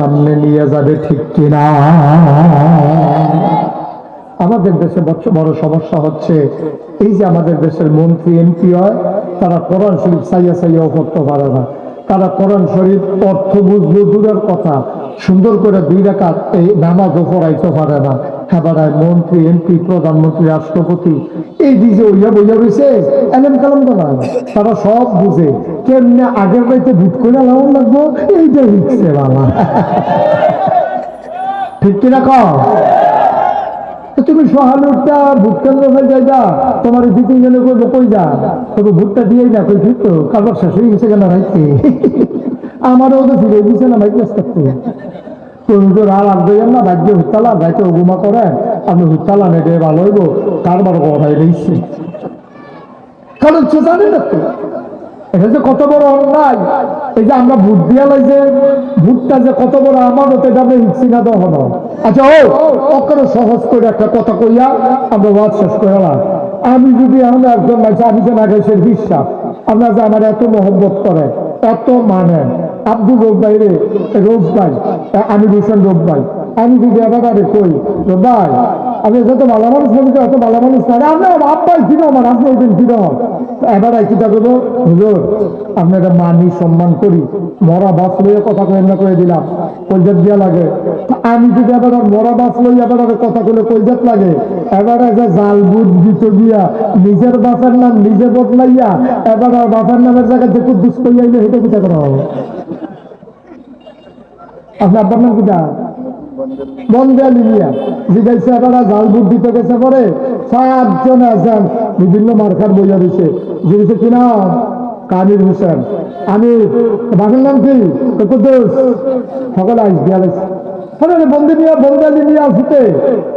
সামনে নিয়ে যাবে ঠিক কিনা? আমাদের দেশে বড় সমস্যা হচ্ছে, এই যে আমাদের দেশের মন্ত্রী, এমপি হয়, তারা কোরআন শরীফ সাইয়া সাইয়াও করতে পারে না। তারা কোরআন শরীফ অর্থ বুঝবে দূরের কথা, সুন্দর করে দুই রেখা এই নামাজও পড়াইতে পারে না। হেবারায় মন্ত্রী, এমপি, প্রধানমন্ত্রী, রাষ্ট্রপতি, এই দিকে ওইয়া বইয়া রয়েছে এলেম কালাম না তারা সব বুঝে, কেমনে আগের বাড়িতে ভুট করে লাউন লাগবো এইটা হিচ্ছে বাবা ঠিক কিনা তো তুমি সহানুরটা ভুট কেন্দ্র হয়ে যাই যা তোমার দিতে গেলে করব কই যা? তবে ভুটটা দিয়েই না, কই ঠিক তো কারবার শেষ হয়ে গেছে কেন রাইতে? আমারও তো ফিরে দিছে না ভাই ক্লাস করতে। তুমি তো আর আগ দেবেন না? ভাগ্য হুত্তালা ভাইকে অগুমা করে আপনি হুত্তালা নেটে ভালো হইব। কারবার কারণ সে না এটা যে কত বড় অন্যায়। এই যে আমরা ভোট দিয়া যে ভোটটা যে কত বড় আমার হতে যাবে হিচ্ছি না আচ্ছা ও, অকরে সহজ করে একটা কথা কইয়া আমরা ওয়াজ শেষ করে আমি যদি এখন একজন মাইছে আমি যে নাগেশের বিশ্বাস আপনার যে আমার এত মহব্বত করে। এত মানে? আব্দু রোগ ভাই রে রোগ ভাই আমি ভীষণ রোগ ভাই আমি যদি এবার কই রোগ ভাই আমি যত ভালো মানুষ মনে করি অত ভালো মানুষ না আমরা আব্বাই ছিল আমার, আপনি ওই দিন ছিল এবার কিতা করব হুজুর আপনারা মানি সম্মান করি। মরা বাস লইয়া কথা না করে দিলাম। কলজাত দিয়া লাগে। আমি যদি এবার মরা বাস লইয়া এবার আর কথা কইলে কলজাত লাগে। এবার যে জাল বুধ দিত গিয়া, নিজের বাপের নাম নিজে বদলাইয়া, এবার আর বাপের নামের জায়গায় যে কুদ্দুস কইয়াইলে সেটা কিতা করা হবে? আপনার আব্বার নাম কিটা বন্দে লিবিয়া জাল গেছে পরে সাতজন আছেন, বিভিন্ন মার্কার বইয়া দিছে। জিজ্ঞেস কি নাম? কামির হোসেন। আমি বাসের নাম কি? সকলে আইস দিয়া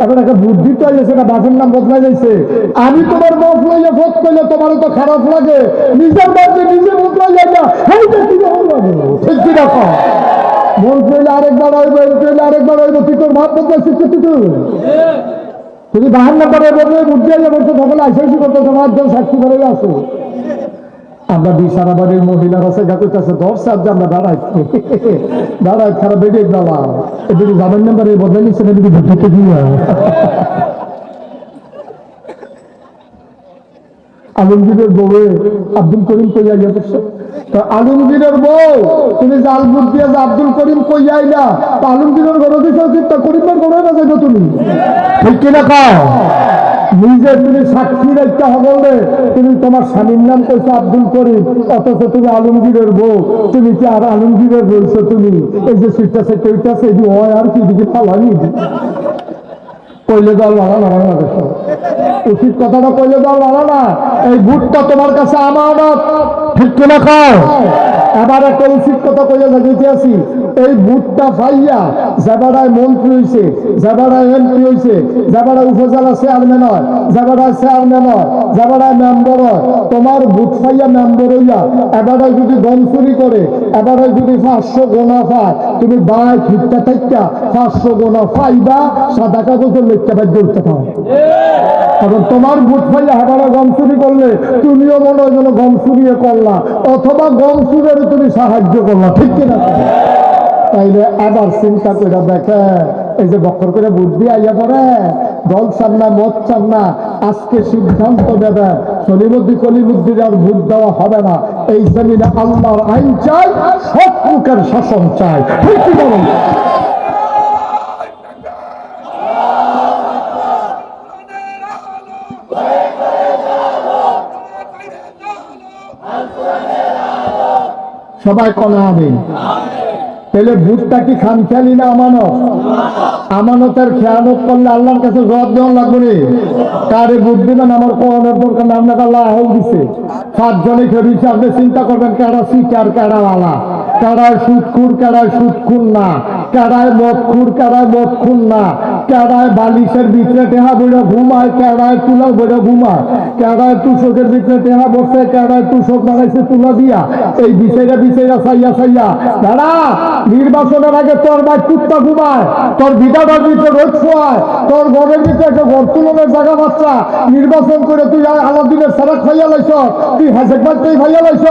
এখন একটা বুদ্ধি নাম যাইছে। আমি তোমার বস লইয়া ফোট করলে তোমার তো খারাপ লাগে। নিজের বাসে নিজে রকম লাগে রকম মন পেলে আরেকবার হইব, এই পেলে আরেকবার হইব তুই তোর ভাব বদলে শিখছে তুই? তুমি নাম্বারে বলবে বুদ্ধি হয়ে বলছো সকলে আইসাইসি করতে তোমার জন্য সাক্ষী করে আসো আমরা বিশারাবাড়ির মহিলার আছে গাকুর কাছে দশ সাত আমরা দাঁড়াই দাঁড়াই, খারাপ বেরিয়ে গেলাম এদিকে জামের নাম্বারে বদলে নিচ্ছে না এদিকে আলমগীরের বউয়ে আব্দুল করিম কইয়া গেছে। তো আলমগীরের বউ, তুমি জাল বুট দিয়ে যে আব্দুল করিম কইয়া আইলা, তো আলমগীরের ঘরে দিছো তা করিমের ঘরে না যাইতো তুমি? ঠিক কিনা কাও? নিজে তুমি সাক্ষী রাখতে হবে তুমি তোমার স্বামীর নাম কইছো আব্দুল করিম, অথচ তুমি আলমগীরের বউ। তুমি কি আর আলমগীরের বলছো তুমি? এই যে সিটটা সেটা ওইটা সেটি হয় আর কি দিকে ফালানি কইলে দল ভাড়া না ভাড়া দেখো উচিত কথাটা কইলে দল ভাড়া না। এই ভুটটা তোমার কাছে আমানত। ঠিক কিনা খাও এবার একটা উচিত কথা কইয়া জানিতে আছি এই ভুটটা পাইয়া জাবাড়ায় মন্ত্রী হইছে জাবাড়ায় এমপি হইছে জাবাড়ায় উপজেলা চেয়ারম্যান হয় জাবাড়ায় চেয়ারম্যান হয় জাবাড়ায় মেম্বার হয়। তোমার ভুট পাইয়া মেম্বার হইয়া এবারে যদি গম চুরি করে এবারে যদি পাঁচশো গোনা পায়, তুমি বাই ঠিকটা থাকটা পাঁচশো গোনা পাইবা, সাদা কাগজের লেখতে বাধ্য করতে পারো। কারণ তোমার ভোট পাইলে হাজারা গম চুরি করলে তুমিও মনে হয় যেন গম চুরিয়ে করলা, অথবা গম চুরের তুমি সাহায্য করলা, ঠিক কিনা? তাইলে আবার চিন্তা করে দেখে, এই যে বক্কর করে বুদ্ধি আইয়া পড়ে, দল চান না মদ চান না, আজকে সিদ্ধান্ত দেবে সলিমুদ্দি কলিমুদ্দির আর ভোট দেওয়া হবে না। এই জমিনে আল্লাহর আইন চাই সব মুখের শাসন চাই। কি বলেন? সবাই কনা আমিন। তাহলে ভূতটা কি খামখেয়ালি না আমানত? আমানতের খেয়ানত করলে আল্লাহর কাছে জবাব দেওয়া লাগবে নি? কারে ভোট দিবেন? আমার কোরআনের দরকার না, আপনাকে আল্লাহ আহল দিছে। সাতজনে খেয়ে আপনি চিন্তা করবেন কারা সিটার কারা আলা। কারায় সুদখুর কারায় সুদখুর না। কারায় মদখুর কারায় মদখুর না। কেড়ায় বালিশের ভিতরে টেহা বইটা ঘুমায়, কেড়ায় তুলা বইটা ঘুমায়। কেড়ায় তুষকের ভিতরে টেহা বসে, কেড়ায় তুষক বানাইছে তুলা দিয়া। এই বিষয়টা বিষয়টা সাইয়া সাইয়া দাঁড়া, নির্বাচনের আগে তোর ভাই কুত্তা ঘুমায়, তোর বিটাটার ভিতরে রোদ শোয়ায়, তোর ঘরের ভিতরে একটা ঘর তুলনের জায়গা বাচ্চা। নির্বাচন করে তুই আলাদিনের সারা খাইয়া লাইছ তুই হাসেক বাড়তেই খাইয়া লাইছ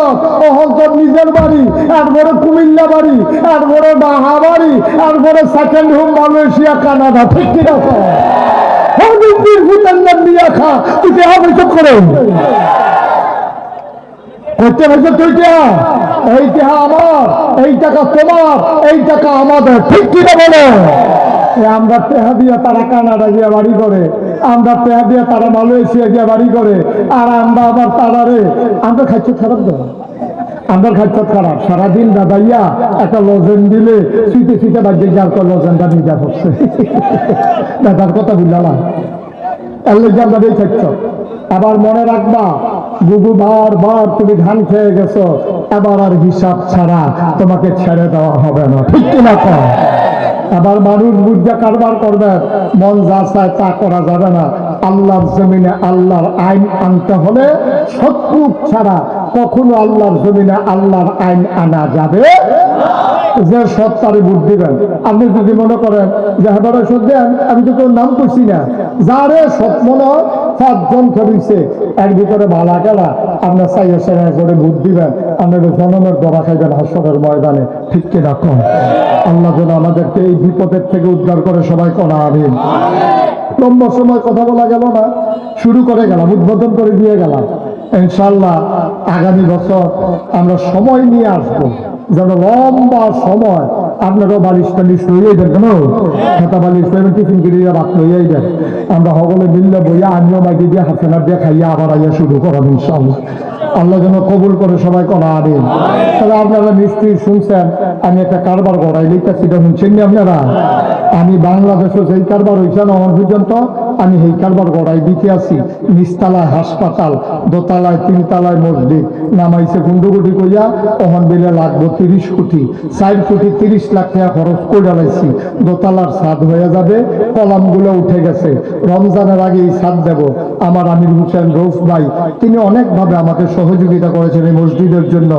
ওহন তোর নিজের বাড়ি একবারে কুমিল্লা বাড়ি এরপরে ডাহা বাড়ি এরপরে সেকেন্ড হোম মালয়েশিয়া, কানাডা, ঠিক কিনা হবিবির ভুতান্নার নিয়ে খা তুই কে হবে চোখ করে? করতে হয়েছে তুই কে এই টাকা এই টাকা ঠিক কিনা আমরা টেহা দিয়ে তারা কানাডা গিয়ে বাড়ি করে, আমরা টেহা দিয়ে তারা মালয়েশিয়া গিয়ে বাড়ি করে, আর আমরা আবার তারারে, আমরা খাচ্ছি খারাপ দেবো আমার খাচ্ছ খারাপ। সারাদিন দাদাইয়া একটা লজেন দিলে শুইতে শুইতে বাজে যার কর লজেনটা নিজা করছে দাদার কথা বুঝলাম এলে জানবারই থাকছ আবার মনে রাখবা গুগু বার বার তুমি ধান খেয়ে গেছো এবার আর হিসাব ছাড়া তোমাকে ছেড়ে দেওয়া হবে না। ঠিক কিনা কর আবার মানুষ বুঝা কারবার করবে, মন যা চায় তা করা যাবে না। আল্লাহর জমিনে আল্লাহর আইন আনতে হলে শত্রু ছাড়া কখনো আল্লাহর জমিনে আল্লাহর আইন আনা যাবে? যে সৎ তারে ভোট দিবেন। আপনি যদি মনে করেন যে হেবারে সৎ দেন, আমি তো তোর নাম করছি না। যারে সৎ মনে হয় পাঁচজন খেলিছে, এর ভিতরে ভালা খেলা, আপনার চাইয়া চাইয়া করে ভোট দিবেন আপনার জনমের দরা খাইবেন হাসরের ময়দানে। ঠিক কিনা? কম আল্লাহ যেন আমাদেরকে এই বিপদের থেকে উদ্ধার করে সবাই করা আমিন। লম্বা সময় কথা বলা গেল না, শুরু করে গেলাম, উদ্বোধন করে দিয়ে গেলাম। ইনশাল্লাহ আগামী বছর আমরা সময় নিয়ে আসব। যেন লম্বা সময় আপনারাও বালিশ টালিশ লইয়াই দেন কেন? খেতা বালিশ লইবেন টিফিন কিনিয়া ভাত লইয়াই দেন। আমরা সকলে মিললে বইয়া আমিও মাইকে দিয়ে হাসেনা দিয়ে খাইয়া আবার আইয়া শুরু করাম ইনশাল্লাহ আল্লাহ যেন কবুল করে সবাই করা আনেন তাহলে আপনারা নিশ্চয়ই শুনছেন, আমি একটা কারবার করাই লিখতেছি এটা শুনছেন নি আপনারা? আমি বাংলাদেশে যেই কারবার হয়েছে না আমার পর্যন্ত, আমি সেই কারবার গড়াই দিতে আছি নিচতলায় হাসপাতাল, দোতলায়, তিনতলায় মসজিদ নামাইছে গুন্ডুগুটি কইয়া ওখান দিলে লাগবো তিরিশ কোটি। চার কোটি তিরিশ লাখ টাকা খরচ করে লাইছি। দোতলার ছাদ হয়ে যাবে, কলামগুলো উঠে গেছে। রমজানের আগে এই ছাদ দেব। আমার আমির হোসেন রৌফ ভাই, তিনি অনেকভাবে আমাকে সহযোগিতা করেছেন এই মসজিদের জন্য।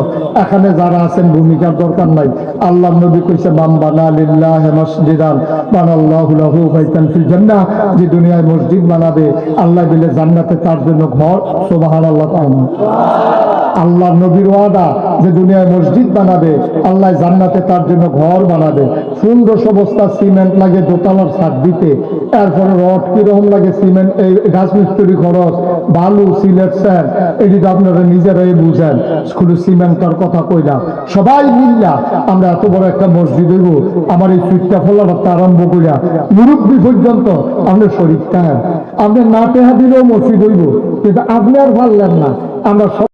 এখানে যারা আছেন, ভূমিকার দরকার নাই। আল্লাহ নবী কইছে মাম বানা যে দুনিয়ায় মসজিদ বানাবে, আল্লাহ দিলে জান্নাতে তার জন্য ঘর। সুবহানাল্লাহ তাআলা আল্লাহ নবীর ওয়াদা যে দুনিয়ায় মসজিদ বানাবে, আল্লাহ জান্নাতে তার জন্য ঘর বানাবে। সুন্দর বস্তা সিমেন্ট লাগে দোতলার ছাদ দিতে, এরপরে রড কীরকম লাগে সিমেন্ট, এই রাজমিস্ত্রি খরচ, বালু, সিলেট স্যার, এটি তো আপনারা নিজেরাই বুঝেন। শুধু সিমেন্টটার কথা কইলাম সবাই মিল্লা আমরা এত বড় একটা মসজিদ হইব, আমার এই সুইটটা ফলাটা আরম্ভ করিয়া, মুরব্বী পর্যন্ত আপনি শরীর আপনি না টেহা দিলেও মসজিদ হইব, কিন্তু আপনি আর পারলেন না। আমরা